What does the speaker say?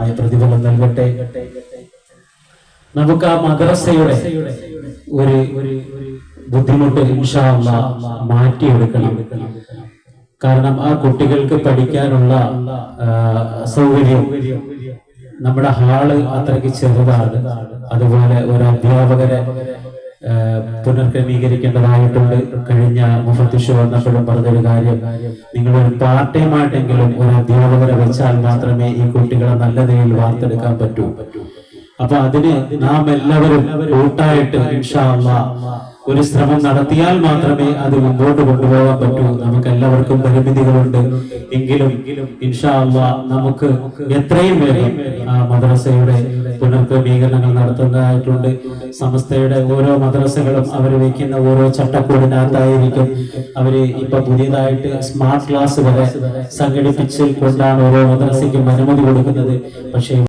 പൂർണമായ പ്രതിഫലം നൽകട്ടെ. നമുക്ക് ആ മദ്രസയുടെ ഒരു ബുദ്ധിമുട്ട് ഇൻഷാ അല്ലാഹ് മാറ്റിയെടുക്കണം. കാരണം ആ കുട്ടികൾക്ക് പഠിക്കാനുള്ള സൗകര്യം നമ്മുടെ ഹാൾ അത്രയ്ക്ക് ചെറുതാണ്. അതുപോലെ ഒരു അധ്യാപകരെ പുനർക്രമീകരിക്കേണ്ടതായിട്ടുണ്ട്. കഴിഞ്ഞ മുഫത്തിഷ് വന്നപ്പോഴും പറഞ്ഞൊരു കാര്യം. നിങ്ങൾ ഒരു പാർട്ട് ടൈം ആയിട്ടെങ്കിലും ഒരു അധ്യാപകരെ വെച്ചാൽ മാത്രമേ ഈ കുട്ടികളെ നല്ല നിലയിൽ വാർത്തെടുക്കാൻ പറ്റൂ. അപ്പൊ അതിന് നാം എല്ലാവരും കൂട്ടായിട്ട് ഒരു ശ്രമം നടത്തിയാൽ മാത്രമേ അത് മുമ്പോട്ട് കൊണ്ടുപോകാൻ പറ്റൂ. നമുക്ക് എല്ലാവർക്കും പരിമിതികളുണ്ട്. എങ്കിലും ഇൻഷാ അല്ലാഹ് നമുക്ക് എത്രയും വേഗം ആ മദ്രസയുടെ പുനർക്രമീകരണങ്ങൾ നടത്തുന്നതായിട്ടുണ്ട്. സമസ്തയുടെ ഓരോ മദ്രസകളും അവർ വയ്ക്കുന്ന ഓരോ ചട്ടക്കൂടിനകത്തായിരിക്കും. അവർ ഇപ്പൊ പുതിയതായിട്ട് സ്മാർട്ട് ക്ലാസ് വരെ സംഘടിപ്പിച്ച് കൊണ്ടാണ് ഓരോ മദ്രസയ്ക്കും അനുമതി കൊടുക്കുന്നത്. പക്ഷേ